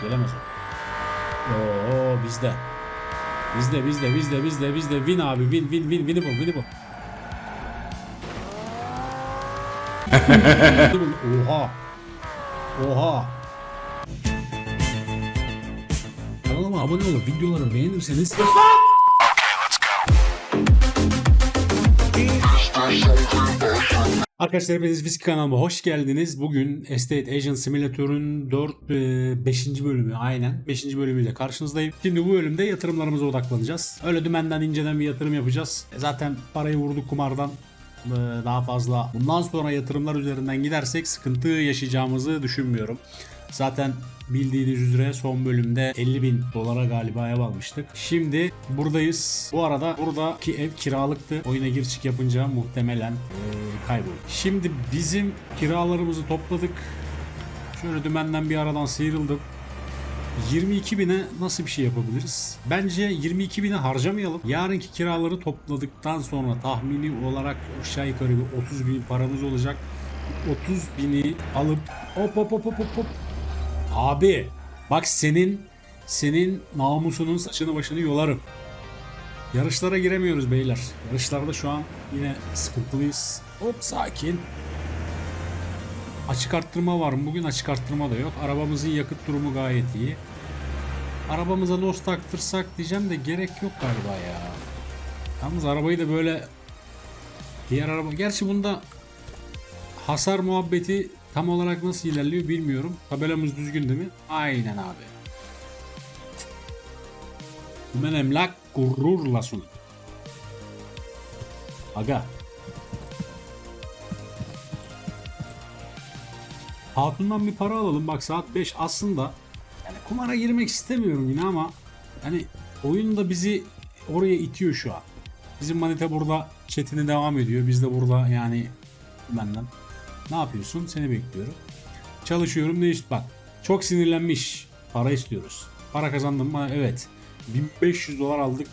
gelemez o. Oo bizde. Bizde bizde bizde bizde bizde win abi win win win win'i bul win'i bul. Oha. Oha. Kanalıma abone olup videoları beğenirseniz Arkadaşlar hepiniz Viski kanalıma hoş geldiniz. Bugün Estate Agent Simulator'un 4 5. bölümü aynen 5. bölümüyle karşınızdayım. Şimdi bu bölümde yatırımlarımıza odaklanacağız. Öyle dümenden inceden bir yatırım yapacağız. E Zaten parayı vurduk kumardan e, daha fazla. Bundan sonra yatırımlar üzerinden gidersek sıkıntı yaşayacağımızı düşünmüyorum. Zaten bildiğiniz üzere son bölümde 50 bin dolara galiba ev almıştık. Şimdi buradayız. Bu arada buradaki ev kiralıktı. Oyuna gir çık yapınca muhtemelen e, kayboldu. Şimdi bizim kiralarımızı topladık. Şöyle dümenden bir aradan sıyrıldım. 22 bine nasıl bir şey yapabiliriz? Bence 22 bine harcamayalım. Yarınki kiraları topladıktan sonra tahmini olarak aşağı yukarı bir 30 bin paramız olacak. 30 bini alıp hop hop hop hop hop. Abi bak senin senin namusunun saçını başını yolarım. Yarışlara giremiyoruz beyler. Yarışlarda şu an yine sıkıntılıyız. Hop sakin. Açık arttırma var mı? Bugün açık arttırma da yok. Arabamızın yakıt durumu gayet iyi. Arabamıza nos taktırsak diyeceğim de gerek yok galiba ya. Yalnız arabayı da böyle diğer araba... Gerçi bunda hasar muhabbeti tam olarak nasıl ilerliyor bilmiyorum. Tabelamız düzgün değil mi? Aynen abi. Ben emlak gururla sun. Aga. Hatun'dan bir para alalım. Bak saat 5 aslında yani kumara girmek istemiyorum yine ama hani oyun da bizi oraya itiyor şu an. Bizim manita burada chatini devam ediyor. Biz de burada yani benden. Ne yapıyorsun? Seni bekliyorum. Çalışıyorum ne iş bak. Çok sinirlenmiş. Para istiyoruz. Para kazandım mı? Evet. 1500 dolar aldık.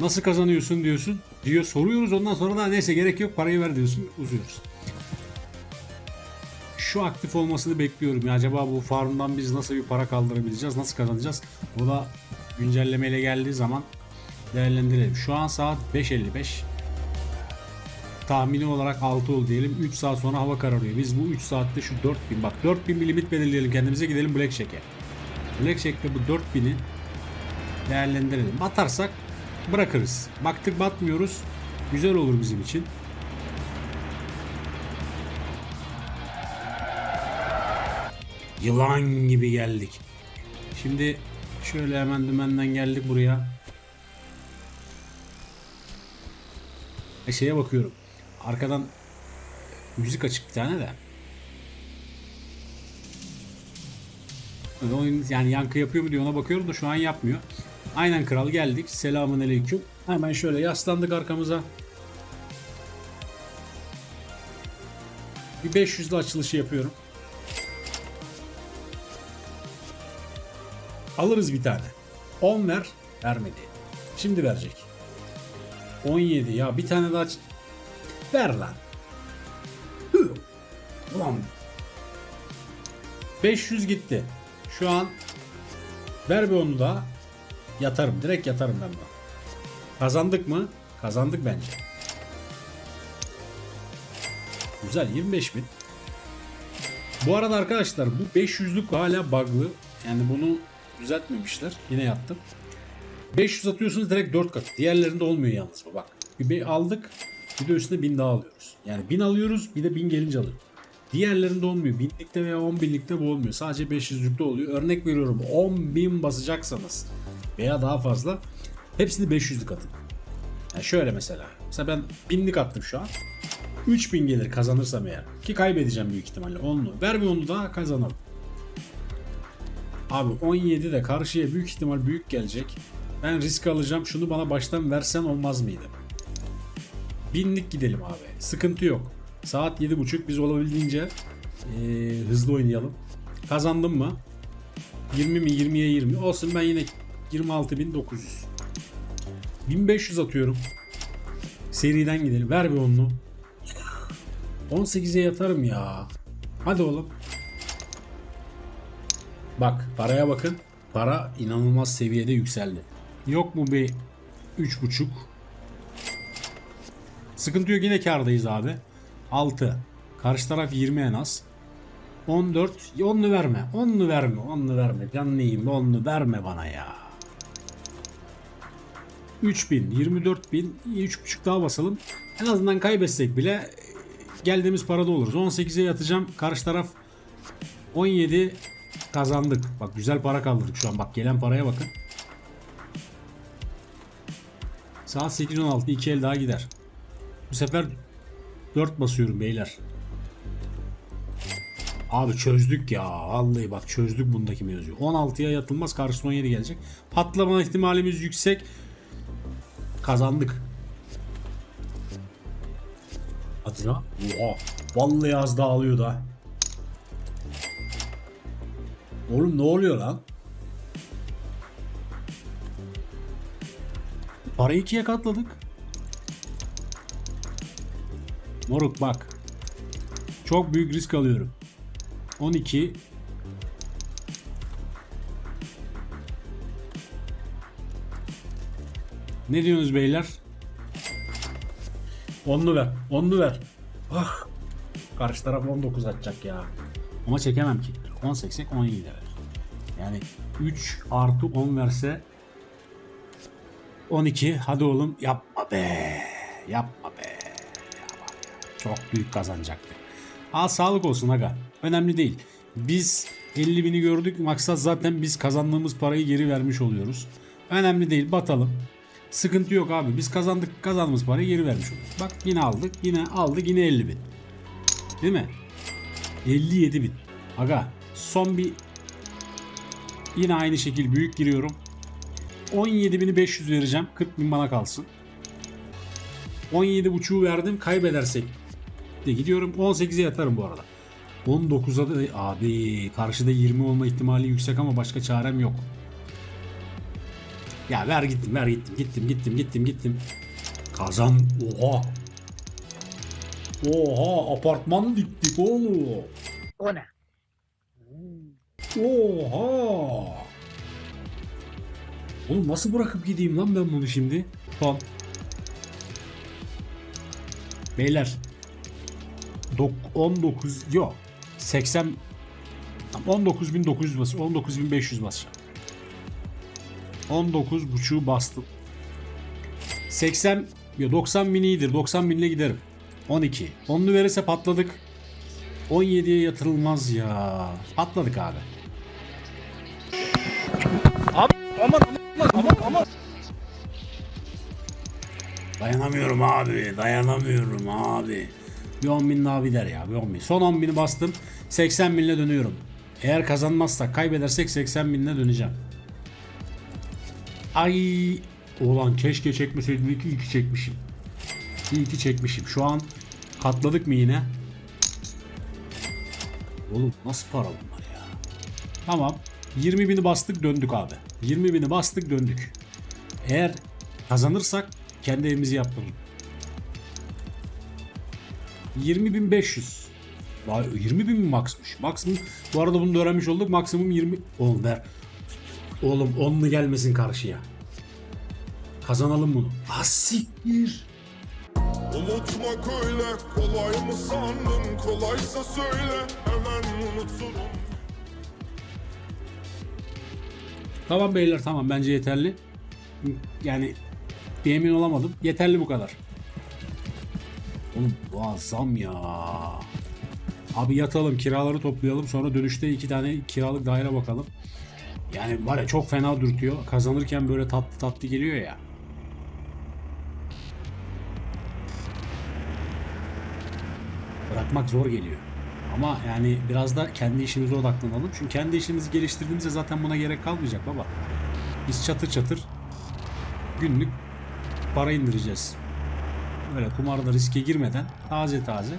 Nasıl kazanıyorsun diyorsun. Diyor soruyoruz ondan sonra da neyse gerek yok parayı ver diyorsun. Uzuyoruz. Şu aktif olmasını bekliyorum. Ya acaba bu farmdan biz nasıl bir para kaldırabileceğiz? Nasıl kazanacağız? Bu da güncellemeyle geldiği zaman değerlendirelim. Şu an saat 5.55 tahmini olarak 6 oldu diyelim. 3 saat sonra hava kararıyor. Biz bu 3 saatte şu 4000 bak 4000 bir limit belirleyelim kendimize gidelim Blackjack'e. Blackjack'te bu 4000'i değerlendirelim. Batarsak bırakırız. Baktık batmıyoruz. Güzel olur bizim için. Yılan gibi geldik. Şimdi şöyle hemen dümenden geldik buraya. E şeye bakıyorum. Arkadan müzik açık bir tane de. Yani yankı yapıyor mu diye ona bakıyorum da şu an yapmıyor. Aynen kral geldik. Selamun aleyküm. Hemen şöyle yaslandık arkamıza. Bir 500'lü açılışı yapıyorum. Alırız bir tane. 10 ver. Vermedi. Şimdi verecek. 17 ya bir tane daha ver lan. Hı. Ulan 500 gitti. Şu an ver bir onu daha. Yatarım. Direkt yatarım ben buna. Kazandık mı? Kazandık bence. Güzel 25 bin. Bu arada arkadaşlar bu 500'lük hala bug'lı. Yani bunu düzeltmemişler. Yine yaptım. 500 atıyorsunuz direkt 4 kat. Diğerlerinde olmuyor yalnız bu bak. Bir aldık bir de üstüne 1000 daha alıyoruz. Yani 1000 alıyoruz bir de 1000 gelince alıyoruz. Diğerlerinde olmuyor. 1000'likte veya 10 binlikte bu olmuyor. Sadece 500'lükte oluyor. Örnek veriyorum 10 bin basacaksanız veya daha fazla hepsini 500'lük atın. Yani şöyle mesela. Mesela ben 1000'lik attım şu an. 3000 gelir kazanırsam eğer. Ki kaybedeceğim büyük ihtimalle 10'lu. Ver bir onu daha kazanalım. Abi 17 de karşıya büyük ihtimal büyük gelecek. Ben risk alacağım. Şunu bana baştan versen olmaz mıydı? Binlik gidelim abi. Sıkıntı yok. Saat 7.30 biz olabildiğince eee, hızlı oynayalım. Kazandım mı? 20 mi 20'ye 20. Olsun ben yine 26.900. 1500 atıyorum. Seriden gidelim. Ver bir onlu. 18'e yatarım ya. Hadi oğlum. Bak paraya bakın. Para inanılmaz seviyede yükseldi. Yok mu bir 3.5? Sıkıntı yok yine kardayız abi. 6. Karşı taraf 20 en az. 14. 10'lu verme. 10'lu verme. 10'lu verme. Canlıyım. 10'lu verme bana ya. 3000, 24000, 3.5 daha basalım. En azından kaybetsek bile e, geldiğimiz parada oluruz. 18'e yatacağım. Karşı taraf 17 kazandık. Bak güzel para kaldırdık şu an. Bak gelen paraya bakın. Saat 8.16 iki el daha gider. Bu sefer 4 basıyorum beyler. Abi çözdük ya. Vallahi bak çözdük bundaki mevzuyu. 16'ya yatılmaz karşısına 17 gelecek. Patlama ihtimalimiz yüksek. Kazandık. Hadi ya. Oha. Vallahi az daha alıyor da. Oğlum ne oluyor lan? Parayı ikiye katladık. Moruk bak. Çok büyük risk alıyorum. 12 Ne diyorsunuz beyler? Onlu ver. Onlu ver. Ah. Karşı taraf 19 atacak ya. Ama çekemem ki. 10 seksek 17 ver. Yani 3 artı 10 verse 12. Hadi oğlum yapma be. Yapma be. Çok büyük kazanacaktı. Al sağlık olsun aga. Önemli değil. Biz 50 bini gördük. Maksat zaten biz kazandığımız parayı geri vermiş oluyoruz. Önemli değil. Batalım. Sıkıntı yok abi. Biz kazandık kazandığımız parayı geri vermiş oluyoruz. Bak yine aldık. Yine aldık. Yine 50 bin. Değil mi? 57 bin. Aga son bir yine aynı şekil büyük giriyorum. 17.500 vereceğim. 40 bin bana kalsın. 17.5'u verdim. Kaybedersek de gidiyorum. 18'e yatarım bu arada. 19'a da abi karşıda 20 olma ihtimali yüksek ama başka çarem yok. Ya ver gittim ver gittim gittim gittim gittim gittim. Kazan oha. Oha apartman diktik oğlum. O ne? Oha. Oğlum nasıl bırakıp gideyim lan ben bunu şimdi? Son. Beyler. Dok 19 yok. 80 19.900 bas 19.500 basacağım. 19 buçuğu bastım. 80 ya 90 bin iyidir. 90 binle giderim. 12. 10'lu verirse patladık. 17'ye yatırılmaz ya. Patladık abi. Abi aman aman aman aman. Dayanamıyorum abi. Dayanamıyorum abi. Bir 10 bin daha gider ya. Bir 10 bin. Son 10 bini bastım. 80 binle dönüyorum. Eğer kazanmazsak kaybedersek 80 binle döneceğim. Ay. Ulan keşke çekmeseydim. İyi ki, çekmişim. İyi ki çekmişim. Şu an katladık mı yine? Oğlum nasıl para bunlar ya? Tamam. 20 bini bastık döndük abi. 20 bini bastık döndük. Eğer kazanırsak kendi evimizi yaptıralım. 20.500. Vay 20 bin mi maksmış? Maksimum bu arada bunu da öğrenmiş olduk. Maksimum 20. Oğlum ver. Oğlum onlu gelmesin karşıya. Kazanalım bunu. Asiktir. Unutmak öyle kolay mı sandın kolaysa söyle hemen unuturum Tamam beyler tamam bence yeterli. Yani bir emin olamadım. Yeterli bu kadar. Oğlum muazzam ya. Abi yatalım kiraları toplayalım sonra dönüşte iki tane kiralık daire bakalım. Yani var ya çok fena dürtüyor. Kazanırken böyle tatlı tatlı geliyor ya. Bırakmak zor geliyor. Ama yani biraz da kendi işimize odaklanalım. Çünkü kendi işimizi geliştirdiğimizde zaten buna gerek kalmayacak baba. Biz çatır çatır günlük para indireceğiz. Böyle kumarda riske girmeden taze taze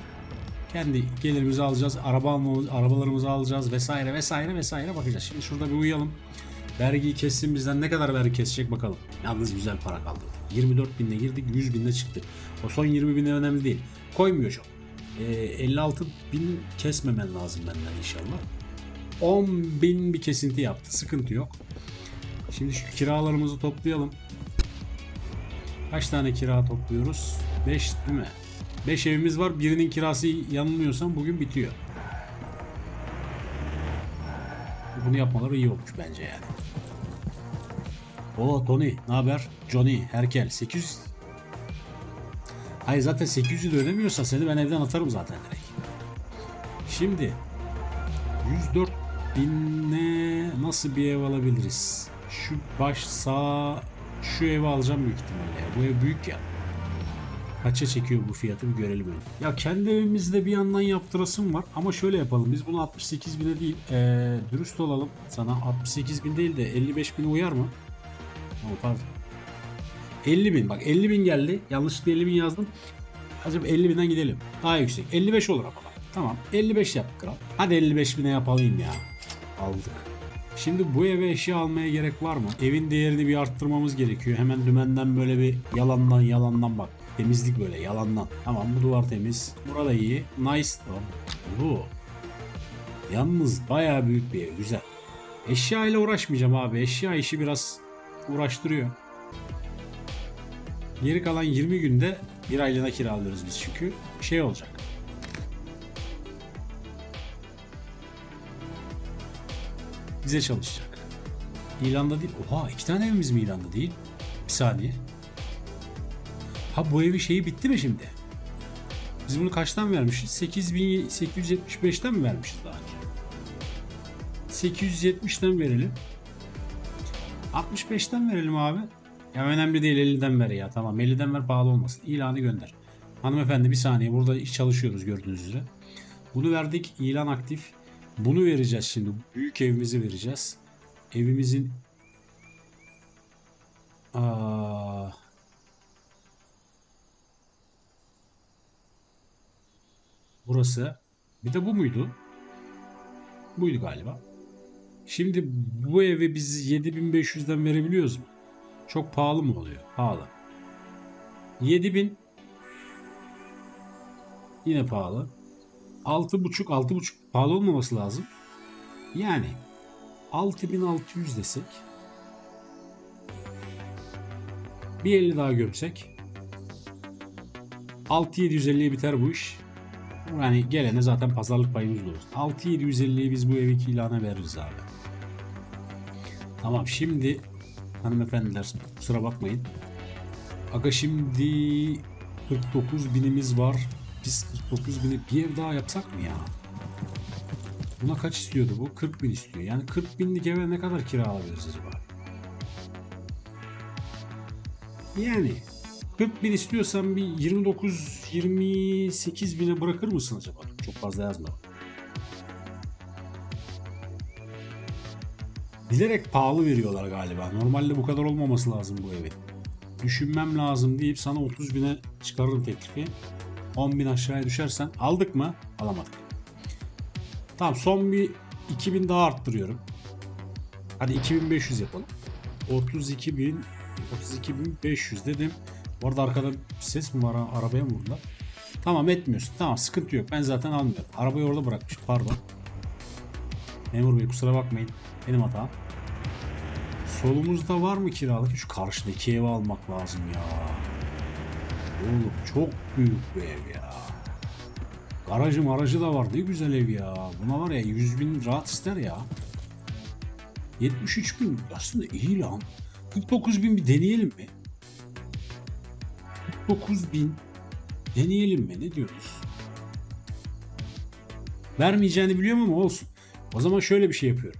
kendi gelirimizi alacağız, araba almamız, arabalarımızı alacağız vesaire vesaire vesaire bakacağız. Şimdi şurada bir uyuyalım. Vergiyi kessin bizden ne kadar vergi kesecek bakalım. Yalnız güzel para kaldı. 24 binle girdik 100 binle çıktık. O son 20 bine önemli değil. Koymuyor çok. Ee, 56 bin kesmemen lazım benden inşallah. 10 bin bir kesinti yaptı. Sıkıntı yok. Şimdi şu kiralarımızı toplayalım. Kaç tane kira topluyoruz? 5 değil mi? 5 evimiz var. Birinin kirası yanılmıyorsam bugün bitiyor. Bunu yapmaları iyi olmuş bence yani. O Tony, ne haber? Johnny, Herkel, 800. Hayır zaten 800'ü de ödemiyorsa seni ben evden atarım zaten direkt. Şimdi 104 binle nasıl bir ev alabiliriz? Şu baş sağ şu evi alacağım büyük ihtimalle. Bu ev büyük ya. Kaça çekiyor bu fiyatı bir görelim önce. Ya kendi evimizde bir yandan yaptırasım var ama şöyle yapalım. Biz bunu 68 bine değil ee, dürüst olalım sana 68 bin değil de 55 bine uyar mı? Oh, pardon. 50 bin bak 50 bin geldi. Yanlışlıkla 50 bin yazdım. Acaba 50 binden gidelim. Daha yüksek. 55 olur ama. Tamam 55 yap kral. Hadi 55 bine yapalım ya. Aldık. Şimdi bu eve eşya almaya gerek var mı? Evin değerini bir arttırmamız gerekiyor. Hemen dümenden böyle bir yalandan yalandan bak. Temizlik böyle yalandan. Tamam bu duvar temiz. Burada iyi. Nice. Tamam. Bu. Yalnız bayağı büyük bir ev. Güzel. Eşya ile uğraşmayacağım abi. Eşya işi biraz uğraştırıyor. Geri kalan 20 günde bir aylığına kiralıyoruz biz çünkü. Şey olacak. Bize çalışacak. İlanda değil. Oha iki tane evimiz mi ilanda değil? Bir saniye. Ha bu evi şeyi bitti mi şimdi? Biz bunu kaçtan vermişiz? 8875'ten mi vermişiz daha önce? 870'ten verelim. 65'ten verelim abi. Ya önemli değil 50'den ver ya tamam 50'den ver pahalı olmasın. İlanı gönder. Hanımefendi bir saniye burada iş çalışıyoruz gördüğünüz üzere. Bunu verdik ilan aktif. Bunu vereceğiz şimdi. Büyük evimizi vereceğiz. Evimizin Aa, burası. Bir de bu muydu? Buydu galiba. Şimdi bu evi biz 7500'den verebiliyoruz mu? Çok pahalı mı oluyor? Pahalı. 7000 yine pahalı. 6.5 6.5 pahalı olmaması lazım. Yani 6600 desek bir 50 daha görsek 6750'ye biter bu iş. Yani gelene zaten pazarlık payımız olur. 6750'yi biz bu ev iki ilana veririz abi. Tamam şimdi hanımefendiler kusura bakmayın. Aga şimdi 49 binimiz var. Biz 49 bini bir ev daha yapsak mı ya? Buna kaç istiyordu bu? 40 bin istiyor. Yani 40 binlik eve ne kadar kira alabiliriz acaba? Yani 40 bin istiyorsan bir 29-28 bine bırakır mısın acaba? Çok fazla yazma. Bilerek pahalı veriyorlar galiba. Normalde bu kadar olmaması lazım bu evin. Düşünmem lazım deyip sana 30 bine çıkarırım teklifi. 10 bin aşağıya düşersen aldık mı? Alamadık. Tamam son bir 2000 daha arttırıyorum. Hadi 2500 yapalım. 32 bin 32.500 dedim. Bu arada arkada ses mi var? Arabaya mı vurdular? Tamam etmiyorsun. Tamam sıkıntı yok. Ben zaten almıyorum. Arabayı orada bırakmışım. Pardon. Memur bey kusura bakmayın. Benim hatam. Solumuzda var mı kiralık? Şu karşıdaki evi almak lazım ya. Oğlum çok büyük bir ev ya. Garajı marajı da var. Ne güzel ev ya. Buna var ya 100 bin rahat ister ya. 73 bin aslında iyi lan. 49 bin bir deneyelim mi? 49 bin deneyelim mi? Ne diyorsunuz? Vermeyeceğini biliyorum ama olsun. O zaman şöyle bir şey yapıyorum.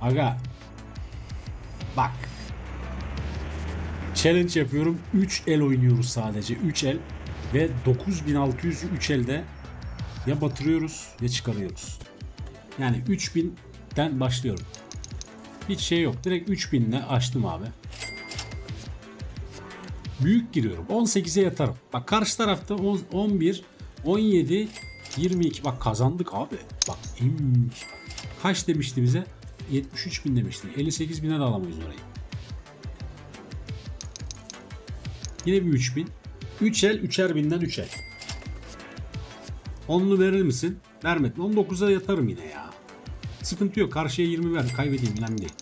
Aga. Bak. Challenge yapıyorum. 3 el oynuyoruz sadece. 3 el. Ve 9600'ü 3 elde ya batırıyoruz ya çıkarıyoruz. Yani 3000'den başlıyorum. Hiç şey yok. Direkt 3000 ile açtım abi. Büyük giriyorum. 18'e yatarım. Bak karşı tarafta 10, 11, 17, 22. Bak kazandık abi. Bak iyiymiş. Kaç demişti bize? 73 bin demişti. 58 bine de alamayız orayı. Yine bir 3000. 3 el, 3'er binden 3 el. Onlu verir misin? Vermedin. 19'a yatarım yine ya. Sıkıntı yok. Karşıya 20 ver. Kaybedeyim önemli değil.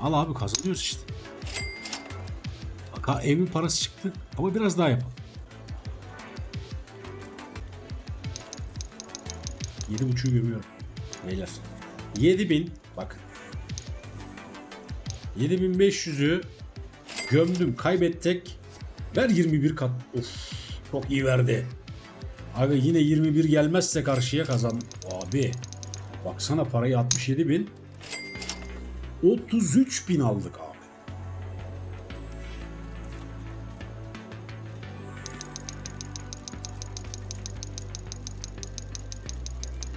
Al abi kazanıyoruz işte. Bak evin parası çıktı. Ama biraz daha yapalım. 7.5'ü gömüyorum. Beyler. 7000 bak. 7500'ü gömdüm. Kaybettik. Ver 21 kat. Of. Çok iyi verdi. Abi yine 21 gelmezse karşıya kazan. Abi. Baksana parayı 67 bin. 33 bin aldık abi.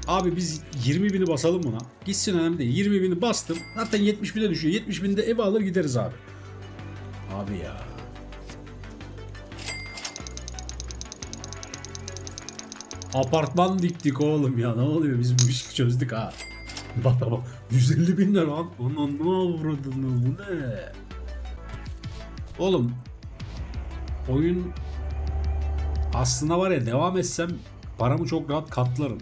Abi biz 20 bini basalım buna. Gitsin önemli değil. 20 bini bastım. Zaten 70 bine düşüyor. 70 binde evi alır gideriz abi. Abi ya. Apartman diktik oğlum ya. Ne oluyor? Biz bu işi çözdük ha. Bak bak. 150 bin lira lan. Onun ne avradını bu ne? Oğlum. Oyun aslında var ya devam etsem paramı çok rahat katlarım.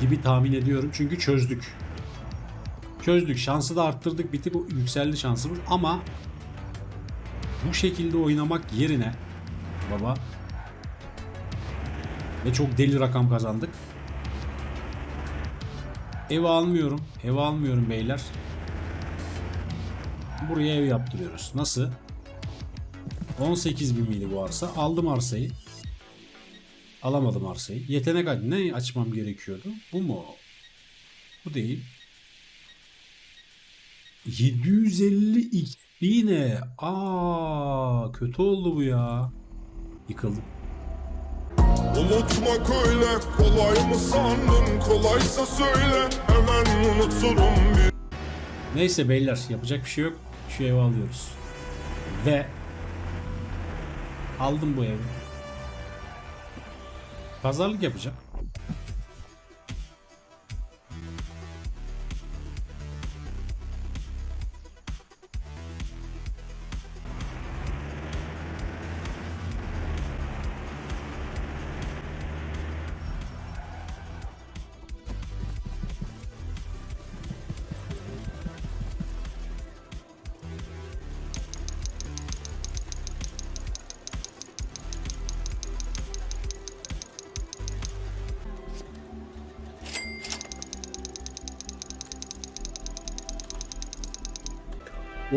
Gibi tahmin ediyorum. Çünkü çözdük. Çözdük. Şansı da arttırdık. Bir tık yükseldi şansımız ama bu şekilde oynamak yerine baba ve çok deli rakam kazandık. Ev almıyorum. Ev almıyorum beyler. Buraya ev yaptırıyoruz. Nasıl? 18 bin miydi bu arsa? Aldım arsayı. Alamadım arsayı. Yetenek ne açmam gerekiyordu? Bu mu? Bu değil. 750 XP ne? Aa, kötü oldu bu ya. Yıkıldım. Unutmak öyle kolay mı sandın kolaysa söyle hemen unuturum bir Neyse beyler yapacak bir şey yok. Şu evi alıyoruz. Ve aldım bu evi. Pazarlık yapacağım.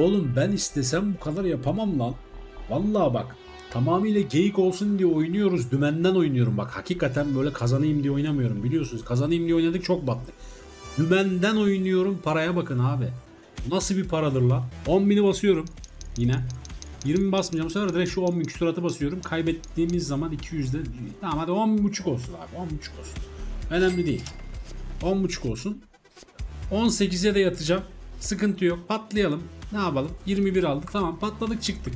Oğlum ben istesem bu kadar yapamam lan. Vallahi bak tamamıyla geyik olsun diye oynuyoruz. Dümenden oynuyorum bak. Hakikaten böyle kazanayım diye oynamıyorum. Biliyorsunuz kazanayım diye oynadık çok battı. Dümenden oynuyorum. Paraya bakın abi. Nasıl bir paradır lan? 10 bini basıyorum. Yine. 20 basmayacağım. Sonra direkt şu 10 bin küsuratı basıyorum. Kaybettiğimiz zaman 200'de. Tamam hadi 10 buçuk olsun abi. 10 buçuk olsun. Önemli değil. 10 buçuk olsun. 18'e de yatacağım. Sıkıntı yok. Patlayalım. Ne yapalım? 21 aldık. Tamam patladık çıktık.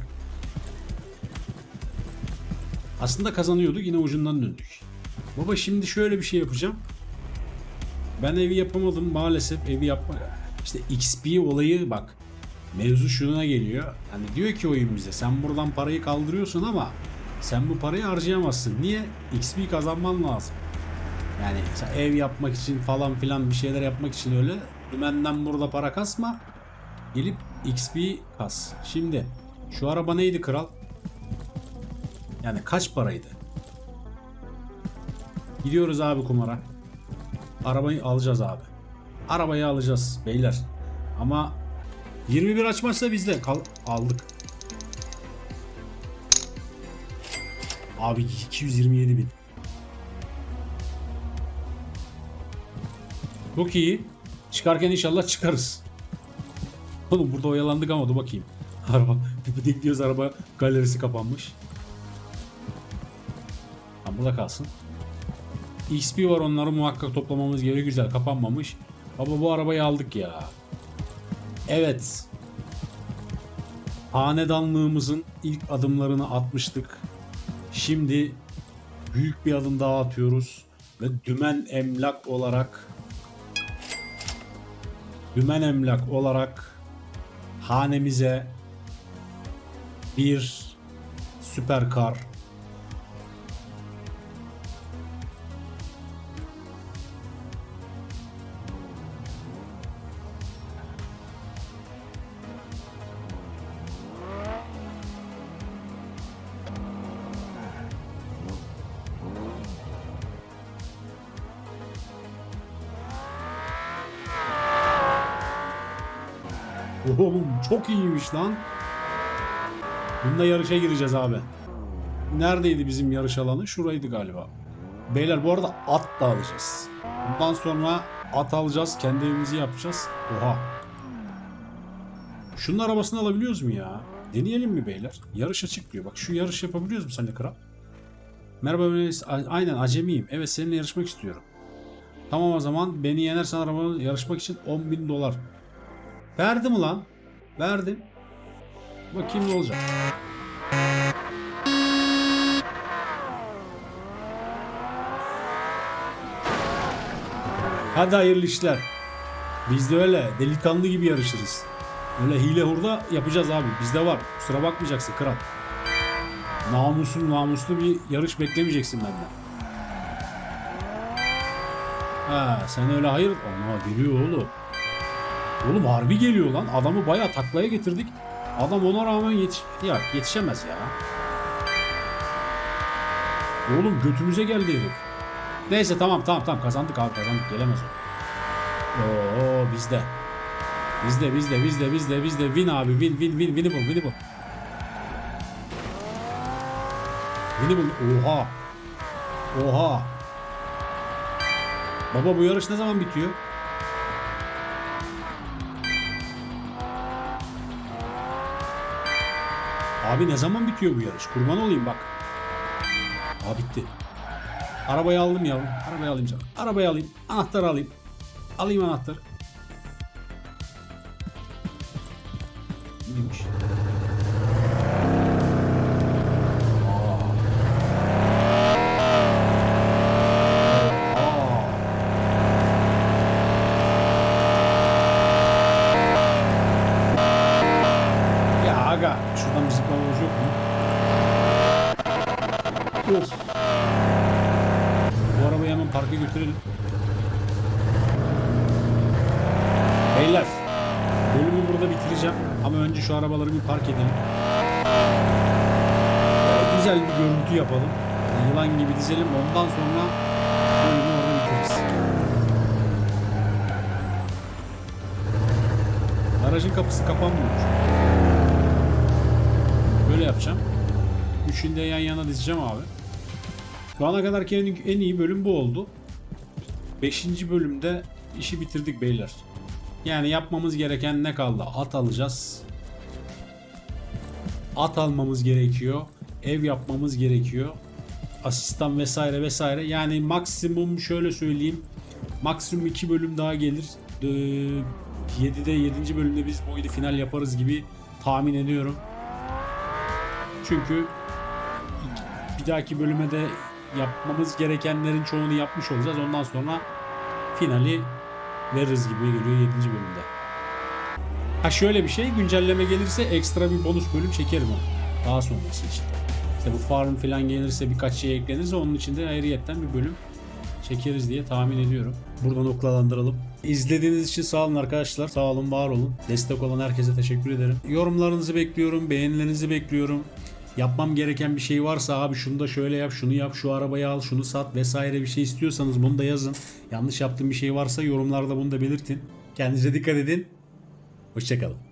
Aslında kazanıyorduk. Yine ucundan döndük. Baba şimdi şöyle bir şey yapacağım. Ben evi yapamadım maalesef. Evi yapma. İşte XP olayı bak. Mevzu şuna geliyor. Yani diyor ki oyun bize sen buradan parayı kaldırıyorsun ama sen bu parayı harcayamazsın. Niye? XP kazanman lazım. Yani ev yapmak için falan filan bir şeyler yapmak için öyle dümenden burada para kasma. Gelip XP kas. Şimdi şu araba neydi kral? Yani kaç paraydı? Gidiyoruz abi kumara. Arabayı alacağız abi. Arabayı alacağız beyler. Ama 21 açmazsa bizde kal aldık. Abi 227 bin. Çok iyi. Çıkarken inşallah çıkarız. Oğlum burada oyalandık ama dur bakayım. Araba. Gidiyoruz araba galerisi kapanmış. Ha, burada kalsın. XP var onları muhakkak toplamamız gerekiyor. Güzel kapanmamış. Baba bu arabayı aldık ya. Evet. Hanedanlığımızın ilk adımlarını atmıştık. Şimdi büyük bir adım daha atıyoruz. Ve dümen emlak olarak dümen emlak olarak hanemize bir süperkar Oğlum çok iyiymiş lan. Bunda yarışa gireceğiz abi. Neredeydi bizim yarış alanı? Şuraydı galiba. Beyler bu arada at da alacağız. Bundan sonra at alacağız. Kendi evimizi yapacağız. Oha. Şunun arabasını alabiliyoruz mu ya? Deneyelim mi beyler? Yarış açık diyor. Bak şu yarış yapabiliyoruz mu seninle kral? Merhaba. A- Aynen acemiyim. Evet seninle yarışmak istiyorum. Tamam o zaman beni yenersen arabamı yarışmak için 10 bin dolar. Verdim ulan. Verdim. Bakayım ne olacak. Hadi hayırlı işler. Biz de öyle delikanlı gibi yarışırız. Öyle hile hurda yapacağız abi. Bizde var. Kusura bakmayacaksın kral. Namusun namuslu bir yarış beklemeyeceksin benden. Ha sen öyle hayır. Ana geliyor oğlum. Oğlum harbi geliyor lan. Adamı bayağı taklaya getirdik. Adam ona rağmen yetiş ya yetişemez ya. Oğlum götümüze geldi herif. Neyse tamam tamam tamam kazandık abi kazandık gelemez o. Oo bizde. Bizde bizde bizde bizde bizde win abi win win win winnable winnable. Winnable oha. Oha. Baba bu yarış ne zaman bitiyor? Abi ne zaman bitiyor bu yarış? Kurban olayım bak. Aa bitti. Arabayı aldım yavrum. Arabayı alayım canım. Arabayı alayım. Anahtarı alayım. Alayım anahtarı. Neymiş? Ama önce şu arabaları bir park edelim. Böyle güzel bir görüntü yapalım. Yılan gibi dizelim ondan sonra bölümü orada bitiririz. Aracın kapısı kapanmıyor. Böyle yapacağım. Üçünü de yan yana dizeceğim abi. Şu ana kadarki en iyi bölüm bu oldu. Beşinci bölümde işi bitirdik beyler. Yani yapmamız gereken ne kaldı? At alacağız. At almamız gerekiyor. Ev yapmamız gerekiyor. Asistan vesaire vesaire. Yani maksimum şöyle söyleyeyim. Maksimum 2 bölüm daha gelir. Ee, 7'de 7. bölümde biz bu final yaparız gibi tahmin ediyorum. Çünkü bir dahaki bölüme de yapmamız gerekenlerin çoğunu yapmış olacağız. Ondan sonra finali veririz gibi geliyor 7. bölümde. Ha şöyle bir şey güncelleme gelirse ekstra bir bonus bölüm çekerim onu. Daha sonrası için. İşte bu farm falan gelirse birkaç şey eklenirse onun için de ayrıyetten bir bölüm çekeriz diye tahmin ediyorum. Buradan oklalandıralım. İzlediğiniz için sağ olun arkadaşlar. Sağ olun, var olun. Destek olan herkese teşekkür ederim. Yorumlarınızı bekliyorum, beğenilerinizi bekliyorum. Yapmam gereken bir şey varsa abi şunu da şöyle yap, şunu yap, şu arabayı al, şunu sat vesaire bir şey istiyorsanız bunu da yazın. Yanlış yaptığım bir şey varsa yorumlarda bunu da belirtin. Kendinize dikkat edin. Hoşçakalın.